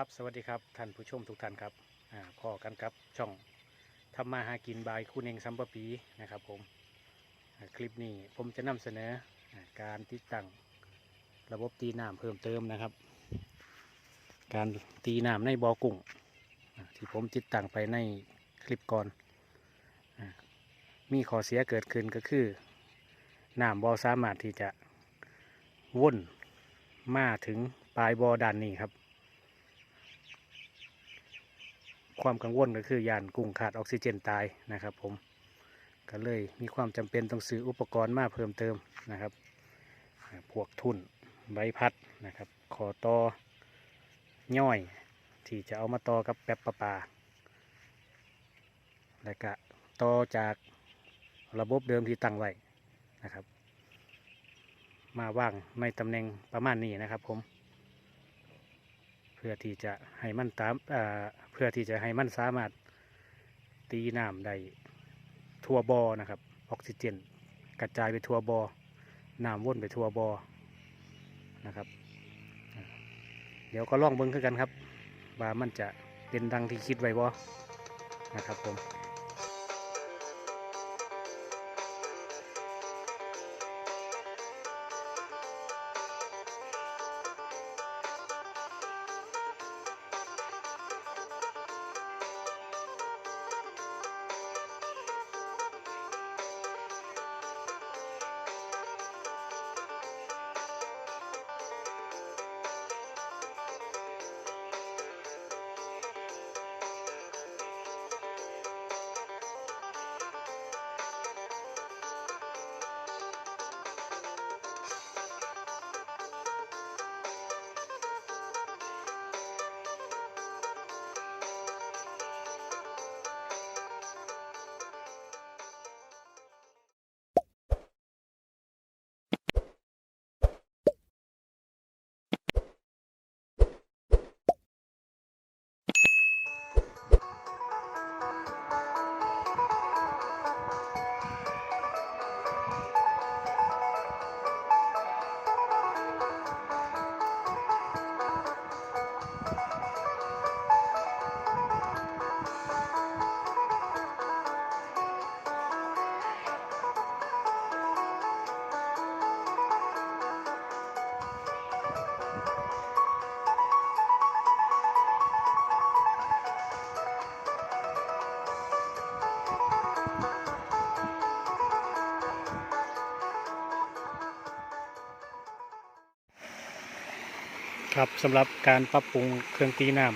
ับสวัสดีครับท่านผู้ชมทุกท่านครับอ่าพอกันครับช่องทำมาหากินบายคุณเองซัมปะปีนะครับผมอ่าคลิปนี้ผมจะนำเสนออ่าการติดตั้งระบบตีน้ำเพิ่มเติมนะครับ การตีน้ำในบ่อกุ้งอ่าที่ผมติดตั้งไปในคลิปก่อนอามีข้อเสียเกิดขึ้นก็คือน้ำบ่อสามารถที่จะว่นมาถึงปลายบ่อด้านนี้ครับ ความกังวลก็คือยานกุ้งขาดออกซิเจนตายนะครับ ผมก็เลยมีความจำเป็นต้องซื้ออุปกรณ์มาเพิ่มเติมนะครับพวกทุ่นใบพัดนะครับขอต่อย่อย ที่จะเอามาต่อกับแป๊บประปาและก็ต่อจากระบบเดิมที่ตั้งไว้นะครับ มาว่างในตำแหน่งประมาณนี้นะครับผม เพื่อที่จะให้มันตาม พื่อที่จะให้มันสามารถตีน้ำได้ทั่วบอนะครับ ออกซิเจน กระจายไปทั่วบอน้ำว่นไปทั่วบอนะครับ เดี๋ยวก็ลองเบิ้งขึ้นกันครับว่ามันจะเป็นดังที่คิดไว้บอนะครับผม ครับสำหรับการปรับปรุงเครื่องตีน้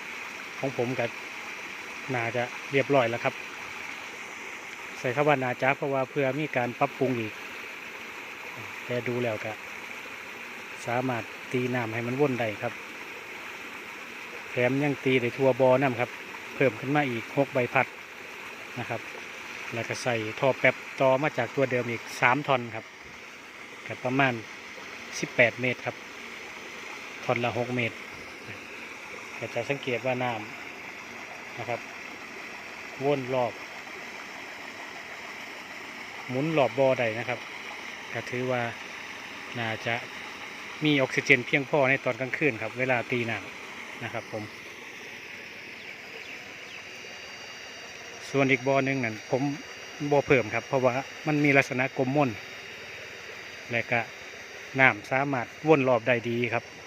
ำของผมกับน่าจะเรียบร้อยแล้วครับ ใส่คำว่านาจ้าเพราะว่าเพื่อมีการปรับปรุงอีก แต่ดูแล้วก็สามารถตีน้ำให้มันว่นได้ครับ แถมยังตีได้ทั่วบอน้ำครับ เพิ่มขึ้นมาอีกหกใบพัดนะครับ แล้วก็ใส่ท่อแป๊บต่อมาจากตัวเดิมอีกสามทอนครับกับประมาณสิบแปดเมตรครับ ทอนละหกเมตรก็จะสังเกตว่าน้ำนะครับ วนรอบ หมุนรอบบอใดนะครับก็ถือว่าน่าจะมีออกซิเจนเพียงพอในตอนกลางคืนครับ เวลาตีน้ำนะครับผม ส่วนอีกบอหนึ่งนั่นผมบอเพิ่มครับ เพราะว่ามันมีลักษณะกลมม่นและก็น้ำสามารถวนรอบได้ดีครับ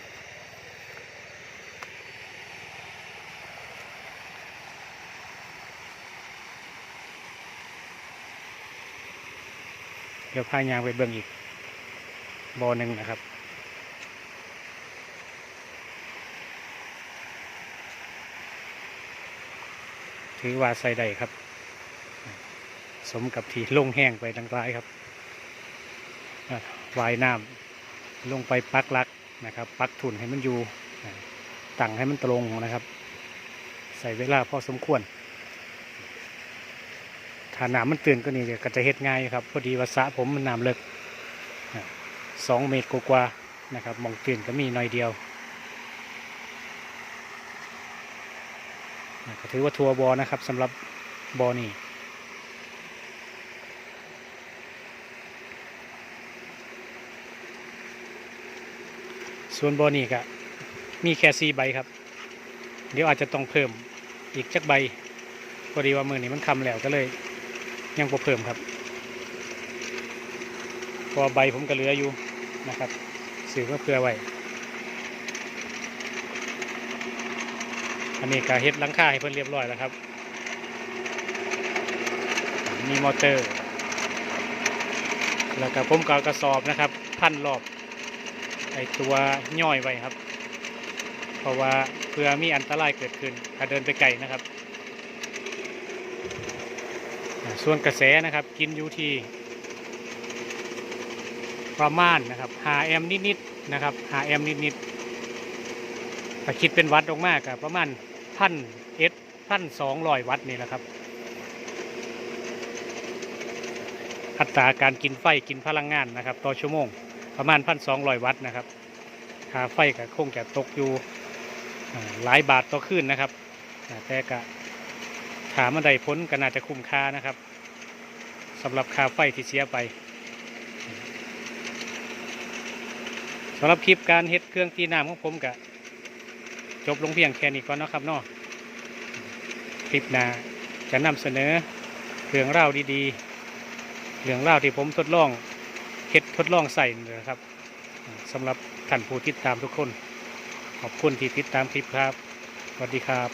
เดี๋ยวพายางไปเบิ่งอีกบอหนึ่งนะครับ ถือว่าใส่ได้ครับ สมกับที่ลงแห้งไปดังไรครับอะวายน้ำลงไปปักลักนะครับ ปักทุนให้มันอยู่ตั้งให้มันตรงนะครับ ใส่เวลาพอสมควร ถ้าน้ำมันตื่นก็นี่ก็จะเฮ็ดง่ายครับ พอดีว่าสระผมมันน้ำเลิกสองเมตรกว่าๆนะครับมองตื่นก็มีหน่อยเดียวก็ถือว่าทัวร์บอนะครับสำหรับบอนี่ส่วนบอนี่ก็มีแค่สี่ใบครับ เดี๋ยวอาจจะต้องเพิ่มอีกจักใบพอดีว่ามือนี้มันคำแล้วก็เลย ยังบ่เพิ่มครับพราะว่าใบผมก็เหลืออยู่นะครับสื่อก็เพื่อไว้อันนี้ก็เฮ็ดลังคาให้เพิ่นเรียบร้อยแล้วครับมีมอเตอร์ แล้วก็ผมก็เอากระสอบนะครับ พันรอบไอตัวย่อยไว้ครับ เพราะว่าเพื่อมีอันตรายเกิดขึ้นถ้าเดินไปไกลนะครับ ส่วนกระแสนะครับกินอยู่ที่ประมาณนะครับ5แอมนิดๆนะครับ5แอมนิดๆถ้าคิดเป็นวัตต์ออกมากกับประมาณพันเอสพันสองร้อยวัตต์นี่แหละครับ อัตราการกินไฟกินพลังงานนะครับ ต่อชั่วโมงประมาณพันสองร้อยวัตต์นะครับค่าไฟก็คงจะตกอยู่หลายบาทต่อคืนนะครับ แต่ก็ ถามมันใดพ้นก็น่าจะคุ้มค่านะครับสำหรับค่าไฟที่เสียไปสำหรับคลิปการเฮ็ดเครื่องตีน้ำของผมก็จบลงเพียงแค่นี้ก่อนนะครับนาะคลิปหน้าจะนำเสนอเรื่องราดีๆ เรื่องเล่าที่ผมทดลองเฮ็ดทดลองใส่นะครับสำหรับท่านผู้ติดตามทุกคน ขอบคุณที่ติดตามคลิปครับ สวัสดีครับ